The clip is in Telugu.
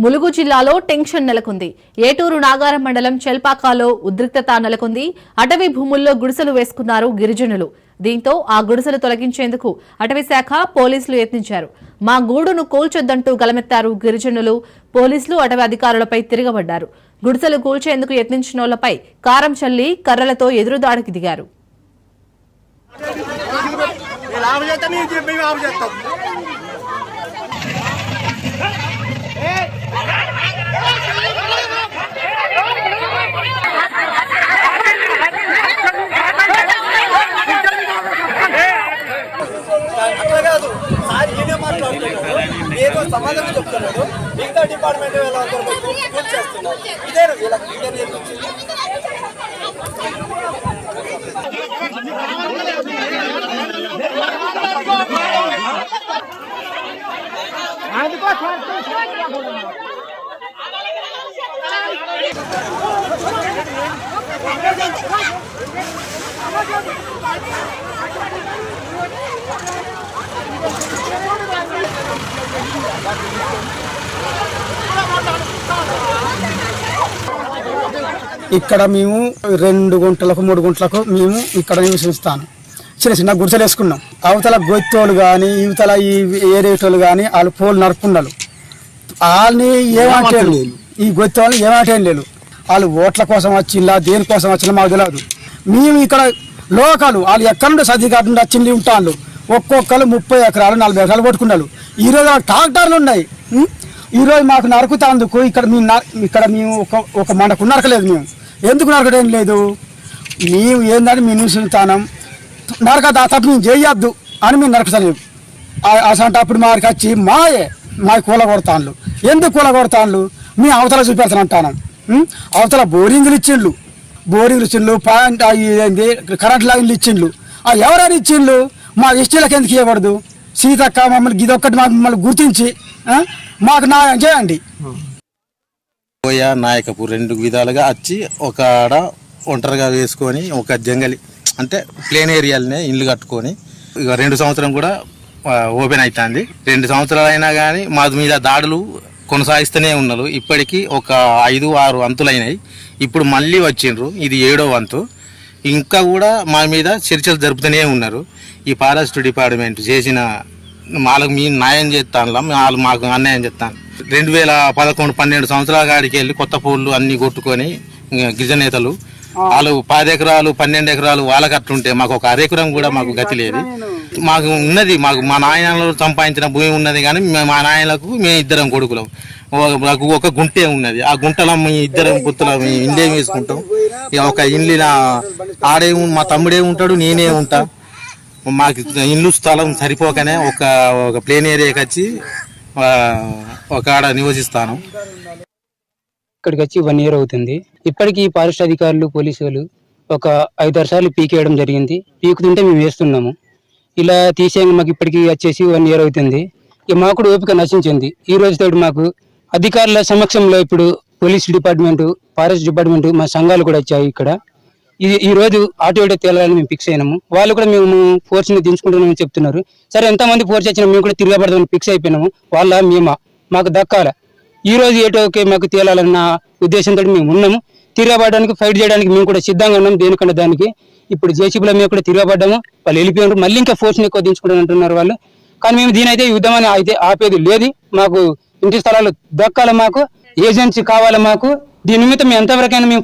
ములుగు జిల్లాలో టెన్షన్ నెలకొంది. ఏటూరు నాగారం మండలం చెల్పాకాలో ఉద్రిక్తత నెలకొంది. అటవీ భూముల్లో గుడిసెలు వేసుకున్నారు గిరిజనులు. దీంతో ఆ గుడిసెలు తొలగించేందుకు అటవీ శాఖ పోలీసులు యత్నించారు. మా గూడును కూల్చొద్దంటూ గలమెత్తారు గిరిజనులు. పోలీసులు అటవీ అధికారులపై తిరగబడ్డారు. గుడిసెలు కూల్చేందుకు యత్నించినోళ్ళపై కారం చల్లి కర్రలతో ఎదురుదాడికి దిగారు. సమాధానం చెప్తున్నాడు మిగతా డిపార్ట్మెంట్ వాళ్ళందరూ పూర్తి చేస్తున్నారు. ఇదే వీళ్ళకి ఇదే నేర్పించింది ఇక్కడ మేము రెండు గుంటలకు మూడు గుంటలకు మేము ఇక్కడ నివసిస్తాను. చిన్న చిన్న గుడిసెలు వేసుకున్నాం. అవతల గొత్తోళ్ళు కానీ ఇవతల ఈ ఏరేటోళ్ళు కానీ వాళ్ళు పోలు నరుపుకున్నారు వాళ్ళని ఏమంటే ఈ గొత్తోళ్ళని ఏమంటేం లేదు వాళ్ళు ఓట్ల కోసం వచ్చిందా దేనికోసం వచ్చిందా మాకు తెలియదు మేము ఇక్కడ లోకలు వాళ్ళు ఎక్కడ నుండి సర్ది కాకుండా వచ్చింది ఉంటాను ఒక్కొక్కరు ముప్పై ఎకరాలు నలభై ఎకరాలు కొట్టుకున్నారు. ఈరోజు ట్రాక్టర్లు ఉన్నాయి. ఈరోజు మాకు నరుకుతాందుకు ఇక్కడ మీ ఇక్కడ మేము ఒక ఒక మనకు నరకలేదు మేము. ఎందుకు నరకడం లేదు? మేము ఏందని మేము నివసిస్తానం నరక తప్ప మేము చేయొద్దు అని మేము నరకతలేము అసంటే అప్పుడు మాకు వచ్చి మాయే మా కూల కొడతాన్లు ఎందుకు కూల కొడతాన్లు మేము అవతల చూపెడతానంటాను అవతల బోరింగ్లు ఇచ్చిండ్లు. బోరింగ్లు ఇచ్చిండ్లు పాయింట్ అవి ఏంది కరెంట్ లైన్లు ఇచ్చిండ్లు. ఎవరైనా ఇచ్చిండ్లు? మా ఎస్టీలకు ఎందుకు ఇవ్వకూడదు సీతక్క మమ్మల్ని ఇదొక్కటి మాకు మమ్మల్ని గుర్తించి మాకు న్యాయం చేయండి. పోయా నాయకపు రెండు విధాలుగా వచ్చి ఒక ఆడ ఒంటరిగా వేసుకొని ఒక జంగలి అంటే ప్లేన్ ఏరియాలనే ఇల్లు కట్టుకొని ఇక రెండు సంవత్సరం కూడా ఓపెన్ అవుతుంది రెండు సంవత్సరాలు అయినా కానీ మా మీద దాడులు కొనసాగిస్తూనే ఉన్నారు. ఇప్పటికీ ఒక ఐదు ఆరు అంతులైనాయి. ఇప్పుడు మళ్ళీ వచ్చిండ్రు. ఇది ఏడో వంతు ఇంకా కూడా మా మీద చర్చలు జరుపుతూనే ఉన్నారు. ఈ ఫారెస్ట్ డిపార్ట్మెంట్ చేసిన వాళ్ళకి మేము న్యాయం చేస్తాను వాళ్ళు మాకు అన్యాయం చేస్తాను రెండు వేల పదకొండు పన్నెండు సంవత్సరాల కాడికి వెళ్ళి కొత్త పూలు అన్ని కొట్టుకొని గిరిజనేతలు వాళ్ళు పది ఎకరాలు పన్నెండు ఎకరాలు వాళ్ళకి అట్లుంటే మాకు ఒక అరెకరం కూడా మాకు గతి లేదు. మాకు ఉన్నది మాకు మా నాయనలు సంపాదించిన భూమి ఉన్నది కానీ మే- మా నాయనలకు మేము ఇద్దరం కొడుకులం. ఒక- మాకు ఒక గుంటే ఉన్నది. ఆ గుంటలో మీ ఇద్దరం పుత్తుల మేము ఇండే వేసుకుంటాం. ఒక ఇల్లు ఆడే మా తమ్ముడే ఉంటాడు నేనే ఉంటా. మాకు ఇల్లు స్థలం సరిపోకనే ఒక ఒక ప్లేన్ ఏరియాకి వచ్చి ఒక ఆడ నివసిస్తాను. ఇక్కడికి వచ్చి వన్ ఇయర్ అవుతుంది. ఇప్పటికీ ఫారెస్ట్ అధికారులు పోలీసు వాళ్ళు ఒక ఐదారు సార్లు పీకేయడం జరిగింది. పీకుతుంటే మేము వేస్తున్నాము. ఇలా తీసేయంగా మాకు ఇప్పటికీ వచ్చేసి వన్ ఇయర్ అవుతుంది. ఇక మాకు కూడా ఓపిక నశించింది. ఈ రోజుతో మాకు అధికారుల సమక్షంలో ఇప్పుడు పోలీస్ డిపార్ట్మెంట్ ఫారెస్ట్ డిపార్ట్మెంట్ మా సంఘాలు కూడా వచ్చాయి ఇక్కడ. ఇది ఈ రోజు ఆటో ఇటో తేలాలని మేము ఫిక్స్ అయినాము. వాళ్ళు కూడా మేము ఫోర్స్ని దించుకుంటున్నామని చెప్తున్నారు. సరే ఎంతమంది ఫోర్స్ వచ్చినా మేము కూడా తిరగబడదామని ఫిక్స్ అయిపోయినాము. వాళ్ళ మేమా? మాకు దక్కాల. ఈ రోజు ఏటోకే మాకు తేలాలన్న ఉద్దేశంతో మేము ఉన్నాము. తిరగబడడానికి ఫైట్ చేయడానికి మేము కూడా సిద్ధంగా ఉన్నాం. దేనికన్నా దానికి. ఇప్పుడు జేసీబీలో మేము కూడా తిరగబడ్డాము. వాళ్ళు వెళ్ళిపోయినారు. మళ్ళీ ఇంకా ఫోర్స్ని ఎక్కువ దించుకుంటాను అంటున్నారు వాళ్ళు. కానీ మేము దీనైతే యుద్ధం అని అయితే ఆపేది లేదు. మాకు ఇంటి స్థలాలు దక్కాలి మాకు. ఏజెన్సీ కావాలి మాకు. దీని నిమిత్తం మేము ఎంతవరకైనా మేము